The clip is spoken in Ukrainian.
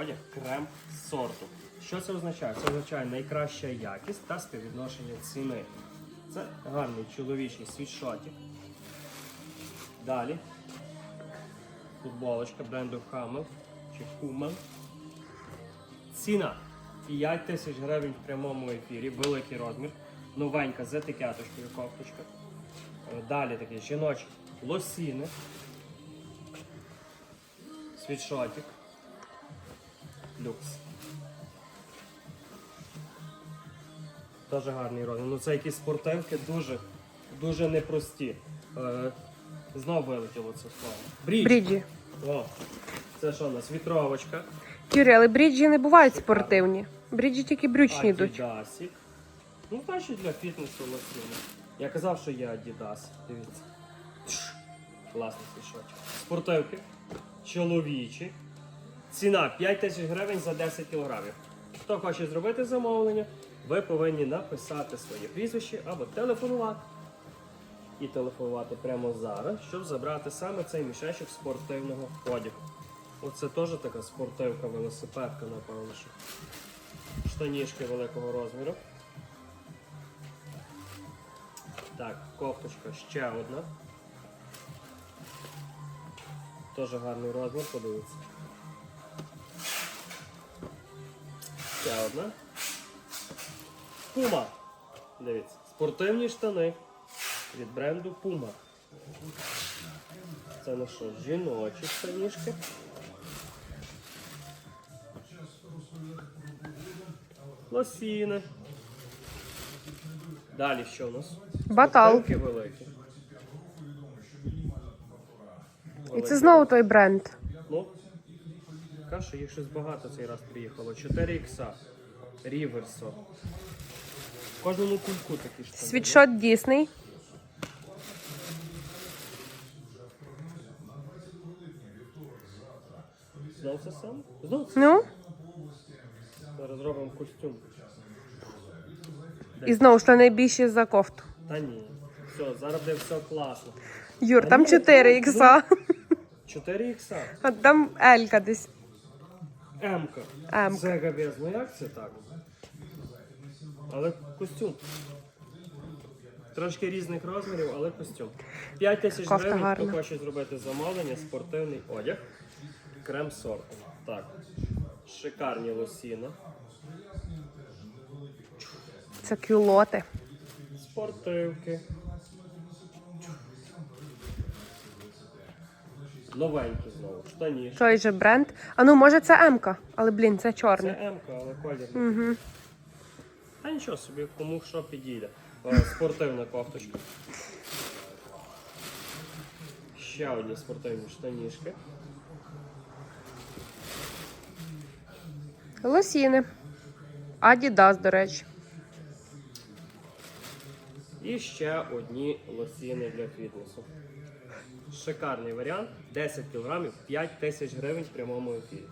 одяг крем сорту. Що це означає? Це означає найкраща якість та співвідношення ціни. Це гарний чоловічий світшотик. Далі футболочка бренду Хамел чи Hummel. Ціна 5 тисяч гривень в прямому ефірі, великий розмір, новенька з етикеточкою кофточка. Е, Далі такі жіночі лосіни, світшотик, люкс. Дуже гарний розмір. Ну це якісь спортивки дуже, дуже непрості. Е, знов вилетіло це слово. Брідж. Бріджі. О, це що у нас? Вітровочка. Юрій, але бріджі не бувають спортивні. Бріджі тільки брючні йдуть. Адідасік. Ну, значить для фітнесу лосіни. Я казав, що є Adidas. Дивіться. Класний свішочок. Спортивки. Чоловічі. Ціна 5 тисяч гривень за 10 кілограмів. Хто хоче зробити замовлення, ви повинні написати своє прізвище або телефонувати. І телефонувати прямо зараз, щоб забрати саме цей мішечок спортивного одягу. Оце теж така спортивка, велосипедка, напевно. що. Штанішки великого розміру. Так, кофточка ще одна. Теж гарний розмір, подивіться. Ще одна. Puma. Дивіться. Спортивні штани від бренду Puma. Це на що? Жіночі штанішки. Лосіни. Далі що у нас? Батал. Великі. І це знову той бренд. Ну, каша, їх щось багато цей раз приїхало. 4 ікса. Ріверсо. В кожному кульку такі штани. Світшот Дісней. Знов це саме? Знов це. Ну, Зараз зробимо костюм. і знову ж штани більші за кофту. Та ні. Все, зараз буде все класно. Юр, там 4 ікса. 4 ікса. А там Елька десь. М-ка. М-ка. Це габез. Ну як це так? Але костюм. Трошки різних розмірів, але костюм. 5 тисяч Кофта гривень, хто хоче зробити замовлення, спортивний одяг. Крем сорту. Так. Шикарні лосіни. Це кюлоти. Спортивки. Новенькі знову. Штаніжки. Той же бренд. А ну, може, це М-ка, але блін, це Це чорний. М-ка, але колір. Угу. Та нічого собі, кому що підійде. О, спортивна кофточка. Ще одні спортивні штанішки. Лосіни. Адідас, до речі. І ще одні лосіни для фітнесу. Шикарний варіант. 10 кг, 5 тисяч гривень в прямому ефірі.